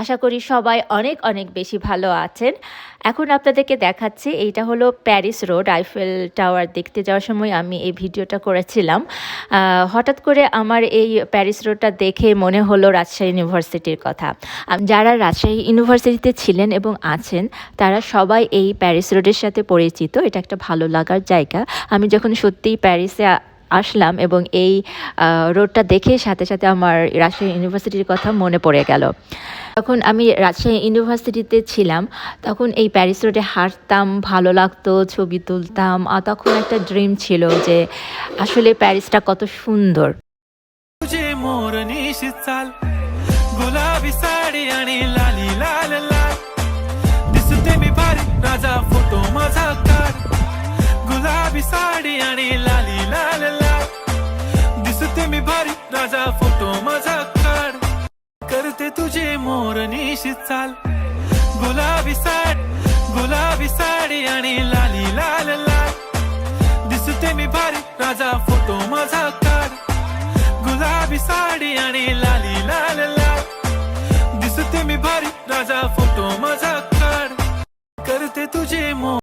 আশা করি সবাই অনেক অনেক বেশি ভালো আছেন। এখন আপনাদেরকে দেখাচ্ছি, এইটা হলো প্যারিস রোড আইফেল টাওয়ার দেখতে যাওয়ার সময় আমি এই ভিডিওটা করেছিলাম। হঠাৎ করে আমার এই প্যারিস রোডটা দেখে মনে হলো রাজশাহী ইউনিভার্সিটির কথা। যারা রাজশাহী ইউনিভার্সিটিতে ছিলেন এবং আছেন, তারা সবাই এই প্যারিস রোডের সাথে পরিচিত। এটা একটা ভালো লাগার জায়গা। আমি যখন সত্যিই প্যারিসে আসলাম এবং এই আহ, রোডটা দেখে সাথে সাথে আমার রাজশাহী ইউনিভার্সিটির কথা মনে পড়ে গেল তখন আমি রাজশাহী ইউনিভার্সিটিতে ছিলাম তখন এই প্যারিস রোডে হাঁটতাম ভালো লাগতো ছবি তুলতাম আর তখন একটা ড্রিম ছিল যে আসলে প্যারিসটা কত সুন্দর तुझे मोरनीशी चाल गुलाबी साडी आणि दिसते राजा फोटो माझा काढ. करते तुझे मोरनीशी चाल गुलाबी साडी गुलाबी साडी आणि लाली लाल लाल. दिसते मी भारी राजा फोटो माझा काढ. गुलाबी साडी आणि लाली लाल लाल. दिसते मी भारी राजा फोटो माझा काढ. करते तुझे मो